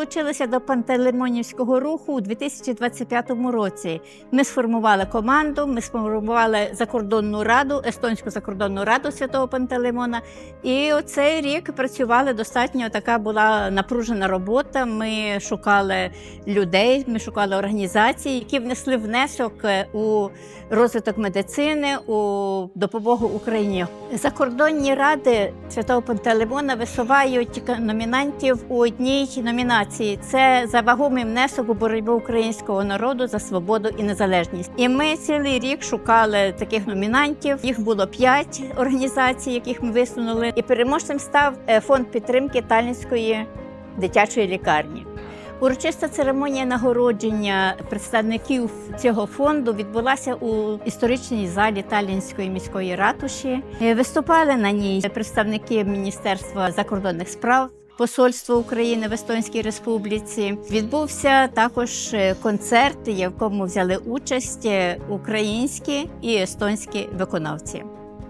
долучилися до Пантелеймонівського руху у 2025 році. Ми сформували команду, ми сформували закордонну раду, естонську закордонну раду святого Пантелеймона. І оцей рік працювали достатньо. Така була напружена робота. Ми шукали людей, ми шукали організації, які внесли внесок е, у розвиток медицини, у допомогу Україні. Закордонні ради святого Пантелеймона висувають номінантів у одній номінації. Це за вагомий внесок у боротьбу українського народу за свободу і незалежність. І ми цілий рік шукали таких номінантів. Їх було п'ять організацій, яких ми висунули. І переможцем став е, фонд підтримки Талінської дитячої лікарні. Урочиста церемонія нагородження представників цього фонду відбулася у історичній залі Талінської міської ратуші. Е, Виступали на ній представники Міністерства закордонних справ. Посольство України в Естонській Республіці відбувся також е, концерт, в якому взяли участь е, українські і естонські виконавці.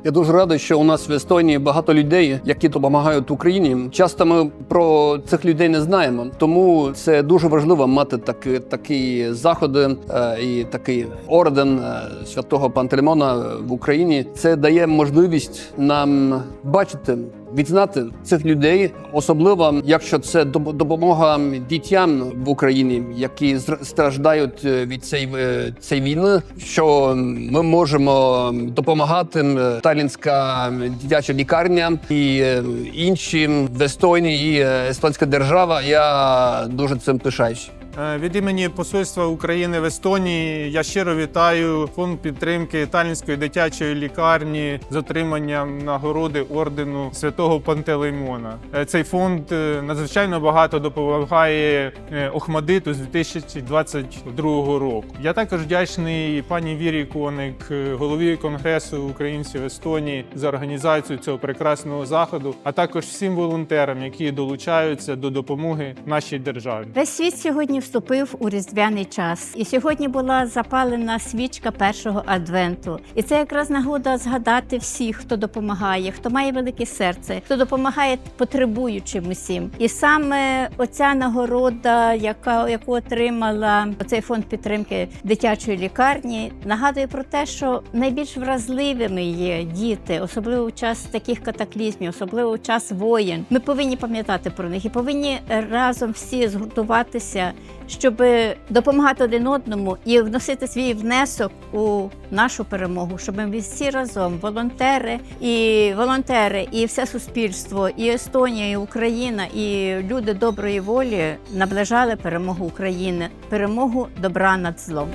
Я дуже радий, що у нас в Естонії багато людей, які допомагають Україні. Часто ми про цих людей не знаємо, тому це дуже важливо мати такі, такі заходи е, і такий орден святого Пантелеймона в Україні. Це дає можливість нам бачити. Відзнати цих людей, особливо якщо це доп- допомога дітям в Україні, які страждають е, від цієї е, цієї війни, що ми можемо допомагати Талінська дитяча лікарня і е, інші в Естонії і естонська держава. Я дуже цим пишаюсь. Е, Від імені Посольства України в Естонії я щиро вітаю фонд підтримки Талінської дитячої лікарні з отриманням нагороди ордену святого Пантелеймона. Е, Цей фонд е, надзвичайно багато допомагає Охмадиту з 2022 року. Я також вдячний пані Вірі Коник, голові Конгресу українців Естонії за організацію цього прекрасного заходу, а також всім волонтерам, які долучаються до допомоги нашій державі. Весь світ сьогодні вступив у різдвяний час, і сьогодні була запалена свічка першого адвенту. І це якраз нагода згадати всіх, хто допомагає, хто має велике серце, хто допомагає потребуючим усім. І саме оця нагорода, яка яку отримала цей фонд підтримки дитячої лікарні, нагадує про те, що найбільш вразливими є діти, особливо в час таких катаклізмів, особливо в час воєн. Ми повинні пам'ятати про них і повинні разом всі згуртуватися, щоб допомагати один одному і вносити свій внесок у нашу перемогу, щоб ми всі разом, волонтери і волонтери, і все суспільство, і Естонія, і Україна, і люди доброї волі наближали перемогу України, перемогу добра над злом.